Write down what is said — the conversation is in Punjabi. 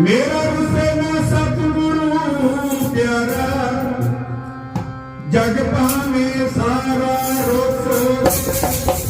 ਮੇਰਾ ਹੁਸੈਨ ਸਤਿਗੁਰੂ ਪਿਆਰਾ ਜਗ ਭਾਵੇਂ ਸਾਰਾ ਰੋਸ